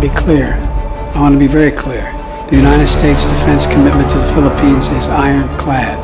to be clear. I want to be very clear. The United States defense commitment to the Philippines is ironclad.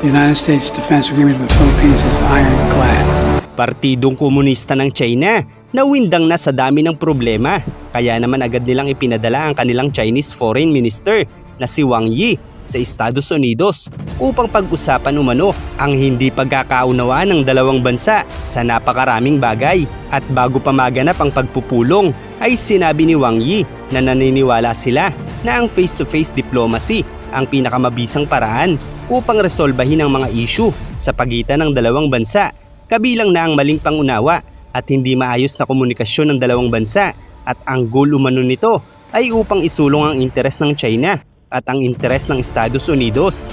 The United States defense agreement with the Philippines is ironclad. Partidong Komunista ng China na windang na sa dami ng problema. Kaya naman agad nilang ipinadala ang kanilang Chinese Foreign Minister na si Wang Yi sa Estados Unidos upang pag-usapan umano ang hindi pagkakaunawaan ng dalawang bansa sa napakaraming bagay. At bago pa maganap ang pagpupulong ay sinabi ni Wang Yi na naniniwala sila na ang face-to-face diplomacy ang pinakamabisang paraan upang resolbahin ang mga issue sa pagitan ng dalawang bansa kabilang na ang maling pangunawa at hindi maayos na komunikasyon ng dalawang bansa at ang goal umano nito ay upang isulong ang interes ng China at ang interes ng Estados Unidos.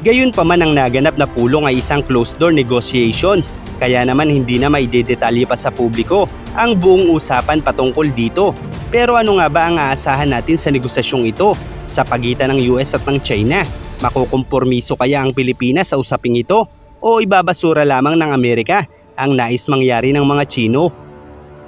Gayun pa man ang naganap na pulong ay isang closed-door negotiations kaya naman hindi na maidedetalye pa sa publiko ang buong usapan patungkol dito. Pero ano nga ba ang aasahan natin sa negosasyong ito sa pagitan ng US at ng China? Makukompormiso kaya ang Pilipinas sa usaping ito o ibabasura lamang ng Amerika ang nais mangyari ng mga Chino?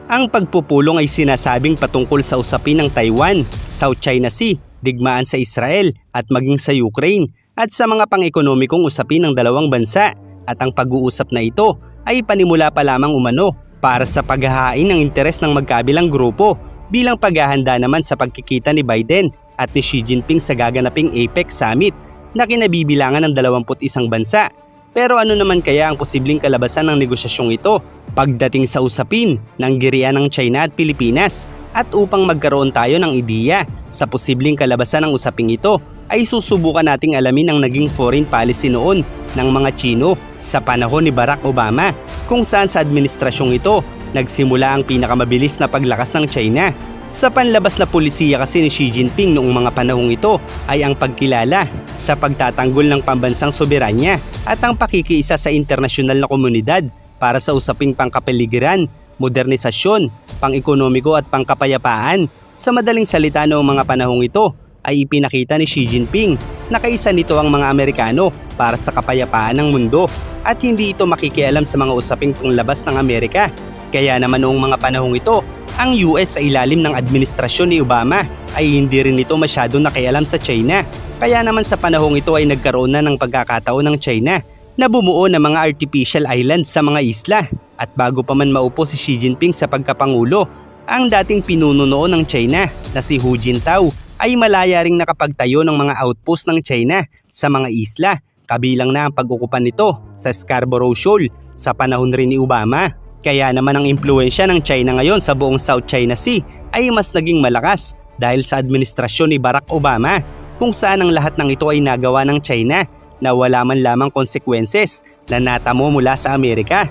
Ang pagpupulong ay sinasabing patungkol sa usapin ng Taiwan, South China Sea, digmaan sa Israel at maging sa Ukraine at sa mga pang-ekonomikong usapin ng dalawang bansa at ang pag-uusap na ito ay panimula pa lamang umano para sa paghahain ng interes ng magkabilang grupo bilang paghahanda naman sa pagkikita ni Biden at ni Xi Jinping sa gaganaping APEC Summit na kinabibilangan ng 21 bansa. Pero ano naman kaya ang posibleng kalabasan ng negosasyong ito pagdating sa usapin ng girian ng China at Pilipinas at upang magkaroon tayo ng ideya sa posibleng kalabasan ng usaping ito ay susubukan nating alamin ang naging foreign policy noon ng mga Chino sa panahon ni Barack Obama kung saan sa administrasyong ito nagsimula ang pinakamabilis na paglakas ng China. Sa panlabas na polisiya kasi ni Xi Jinping noong mga panahong ito ay ang pagkilala sa pagtatanggol ng pambansang soberanya at ang pakikiisa sa internasyonal na komunidad para sa usaping pangkapaligiran, modernisasyon, pang-ekonomiko at pangkapayapaan. Sa madaling salita noong mga panahong ito ay ipinakita ni Xi Jinping na kaisa nito ang mga Amerikano para sa kapayapaan ng mundo at hindi ito makikialam sa mga usaping panglabas ng Amerika. Kaya naman noong mga panahong ito, ang US sa ilalim ng administrasyon ni Obama ay hindi rin ito masyadong nakialam sa China. Kaya naman sa panahong ito ay nagkaroon na ng pagkakataon ng China na bumuo ng mga artificial islands sa mga isla. At bago pa man maupo si Xi Jinping sa pagkapangulo, ang dating pinuno noon ng China na si Hu Jintao ay malaya ring nakapagtayo ng mga outpost ng China sa mga isla kabilang na ang pag-ukupan nito sa Scarborough Shoal sa panahon rin ni Obama. Kaya naman ang impluensya ng China ngayon sa buong South China Sea ay mas naging malakas dahil sa administrasyon ni Barack Obama kung saan ang lahat ng ito ay nagawa ng China na wala man lamang consequences na natamo mula sa Amerika.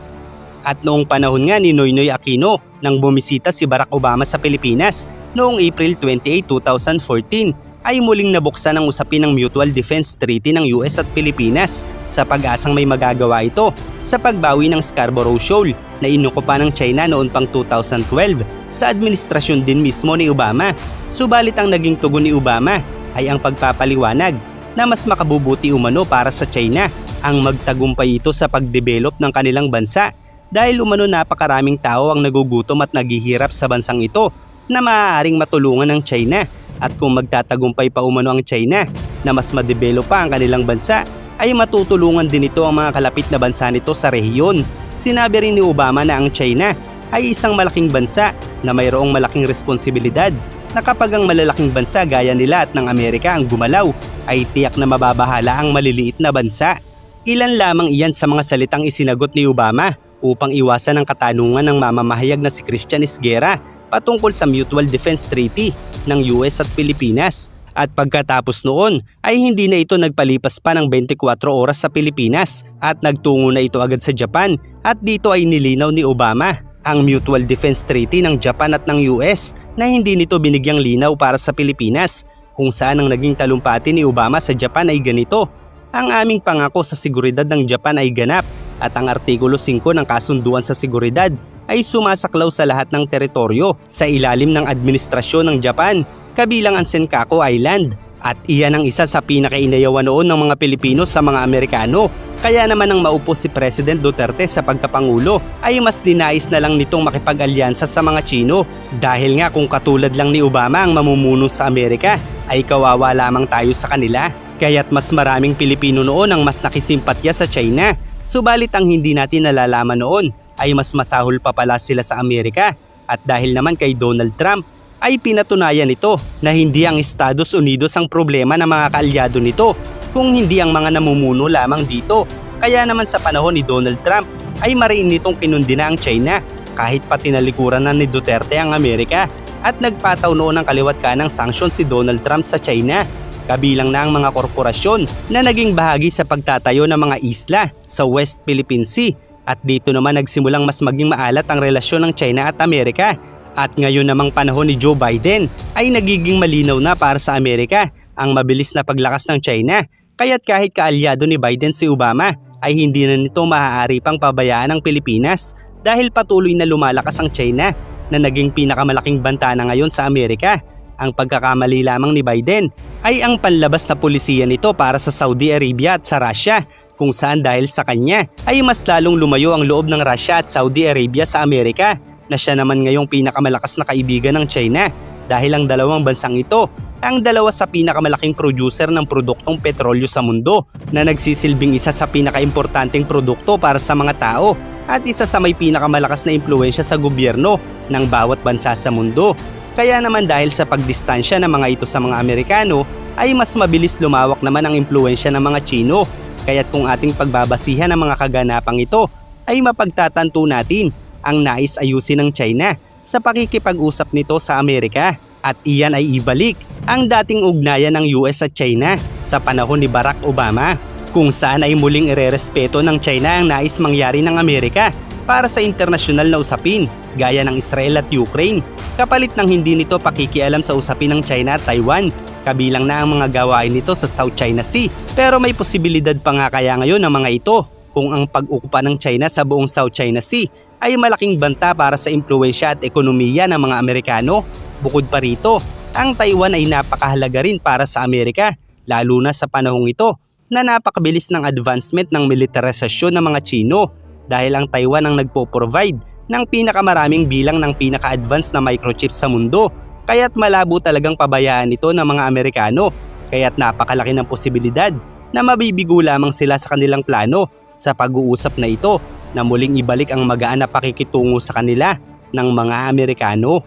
At noong panahon nga ni Noynoy Aquino nang bumisita si Barack Obama sa Pilipinas noong April 28, 2014 ay muling nabuksan ang usapin ng Mutual Defense Treaty ng US at Pilipinas sa pag-asang may magagawa ito sa pagbawi ng Scarborough Shoal na inukupa ng China noon pang 2012 sa administrasyon din mismo ni Obama. Subalit ang naging tugon ni Obama ay ang pagpapaliwanag na mas makabubuti umano para sa China ang magtagumpay ito sa pagdevelop ng kanilang bansa dahil umano napakaraming tao ang nagugutom at naghihirap sa bansang ito na maaaring matulungan ng China at kung magtatagumpay pa umano ang China na mas madevelop pa ang kanilang bansa ay matutulungan din ito ang mga kalapit na bansa nito sa rehiyon. Sinabi rin ni Obama na ang China ay isang malaking bansa na mayroong malaking responsibilidad na kapag ang malalaking bansa gaya nila at ng Amerika ang gumalaw ay tiyak na mababahala ang maliliit na bansa. Ilan lamang iyan sa mga salitang isinagot ni Obama upang iwasan ang katanungan ng mamamahayag na si Christian Esguerra patungkol sa Mutual Defense Treaty ng US at Pilipinas. At pagkatapos noon ay hindi na ito nagpalipas pa ng 24 oras sa Pilipinas at nagtungo na ito agad sa Japan at dito ay nilinaw ni Obama ang Mutual Defense Treaty ng Japan at ng US na hindi nito binigyang linaw para sa Pilipinas kung saan ang naging talumpati ni Obama sa Japan ay ganito. Ang aming pangako sa seguridad ng Japan ay ganap at ang Artikulo 5 ng Kasunduan sa Seguridad ay sumasaklaw sa lahat ng teritoryo sa ilalim ng administrasyon ng Japan, kabilang ang Senkaku Island. At iyan ang isa sa pinakainayawan noon ng mga Pilipino sa mga Amerikano Kaya naman ang maupo si President Duterte sa pagkapangulo ay mas dinais na lang nitong makipag-alyansa sa mga Chino dahil nga kung katulad lang ni Obama ang mamumuno sa Amerika ay kawawa lamang tayo sa kanila. Kaya't mas maraming Pilipino noon ang mas nakisimpatya sa China. Subalit ang hindi natin nalalaman noon ay mas masahol pa pala sila sa Amerika. At dahil naman kay Donald Trump ay pinatunayan nito na hindi ang Estados Unidos ang problema ng mga kaalyado nito kung hindi ang mga namumuno lamang dito. Kaya naman sa panahon ni Donald Trump ay mariin nitong kinundi na ang China kahit pa tinalikuran na ni Duterte ang Amerika. At nagpataw noon ng kaliwat ka ng sanksyon si Donald Trump sa China kabilang na ang mga korporasyon na naging bahagi sa pagtatayo ng mga isla sa West Philippine Sea. At dito naman nagsimulang mas maging maalat ang relasyon ng China at Amerika. At ngayon namang panahon ni Joe Biden ay nagiging malinaw na para sa Amerika ang mabilis na paglakas ng China. Kaya't kahit kaalyado ni Biden si Obama ay hindi na nito maaari pang pabayaan ang Pilipinas dahil patuloy na lumalakas ang China na naging pinakamalaking banta na ngayon sa Amerika. Ang pagkakamali lamang ni Biden ay ang panlabas na pulisiya nito para sa Saudi Arabia at sa Russia kung saan dahil sa kanya ay mas lalong lumayo ang loob ng Russia at Saudi Arabia sa Amerika na siya naman ngayong pinakamalakas na kaibigan ng China dahil ang dalawang bansang ito ang dalawa sa pinakamalaking producer ng produktong petrolyo sa mundo na nagsisilbing isa sa pinakaimportanteng produkto para sa mga tao at isa sa may pinakamalakas na impluensya sa gobyerno ng bawat bansa sa mundo. Kaya naman dahil sa pagdistansya ng mga ito sa mga Amerikano ay mas mabilis lumawak naman ang impluensya ng mga Chino. Kaya't kung ating pagbabasihan ng mga kaganapang ito ay mapagtatanto natin ang nais ayusin ng China sa pakikipag-usap nito sa Amerika at iyan ay ibalik ang dating ugnayan ng US at China sa panahon ni Barack Obama kung saan ay muling irerespeto ng China ang nais mangyari ng Amerika para sa internasyonal na usapin gaya ng Israel at Ukraine. Kapalit ng hindi nito pakikialam sa usapin ng China at Taiwan. Kabilang na ang mga gawain nito sa South China Sea. Pero may posibilidad pa nga kaya ngayon ng mga ito kung ang pag-ukupa ng China sa buong South China Sea ay malaking banta para sa impluensya at ekonomiya ng mga Amerikano. Bukod pa rito, ang Taiwan ay napakahalaga rin para sa Amerika, lalo na sa panahong ito na napakabilis ng advancement ng militarisasyon ng mga Chino. Dahil ang Taiwan ang nagpo-provide ng pinakamaraming bilang ng pinaka-advanced na microchips sa mundo kaya't malabo talagang pabayaan ito ng mga Amerikano kaya't napakalaki ng posibilidad na mabibigo lamang sila sa kanilang plano sa pag-uusap na ito na muling ibalik ang magaan na pakikitungo sa kanila ng mga Amerikano.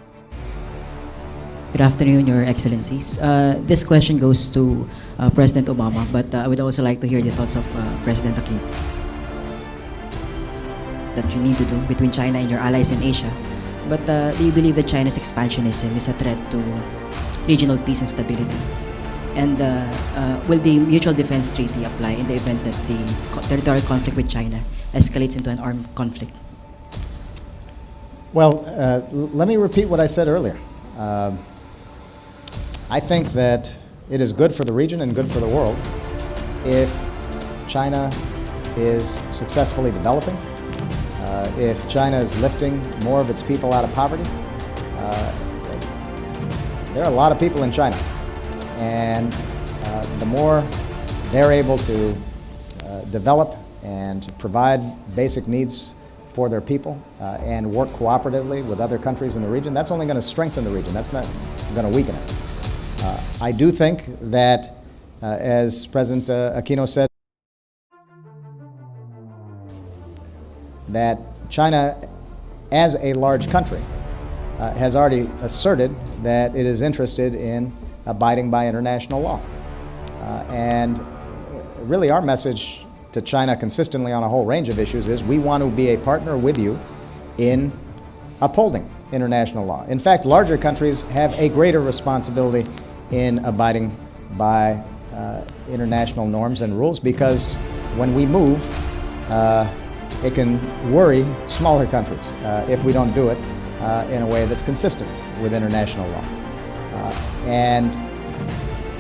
Good afternoon, Your Excellencies. Uh, this question goes to uh, President Obama, but uh, I would also like to hear the thoughts of uh, President Aquino. That you need to do between China and your allies in Asia. But uh, do you believe that China's expansionism is a threat to regional peace and stability? And uh, uh, will the Mutual Defense Treaty apply in the event that the territorial conflict with China escalates into an armed conflict? Well, uh, let me repeat what I said earlier. Um, I think that it is good for the region and good for the world if China is successfully developing, uh, if China is lifting more of its people out of poverty. Uh, there are a lot of people in China, and uh, the more they're able to develop and provide basic needs for their people uh, and work cooperatively with other countries in the region, that's only going to strengthen the region. That's not going to weaken it. Uh, I do think that, uh, as President Aquino said, that China, as a large country, uh, has already asserted that it is interested in abiding by international law. Uh, and really, our message to China consistently on a whole range of issues is we want to be a partner with you in upholding international law. In fact, larger countries have a greater responsibility in abiding by uh, international norms and rules because when we move, uh, it can worry smaller countries uh, if we don't do it uh, in a way that's consistent with international law. Uh, and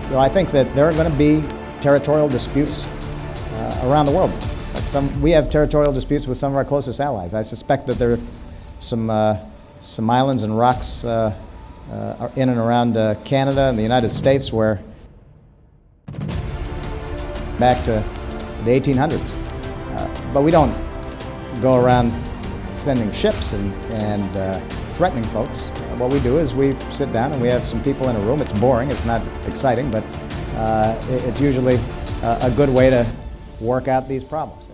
you know, I think that there are going to be territorial disputes uh, around the world. Like some, we have territorial disputes with some of our closest allies. I suspect that there are some, uh, some islands and rocks uh, uh, in and around uh, Canada and the United States where back to the 1800s. but we don't go around sending ships and, and uh, threatening folks. What we do is we sit down and we have some people in a room. It's boring, it's not exciting, but uh, it's usually a, a good way to work out these problems.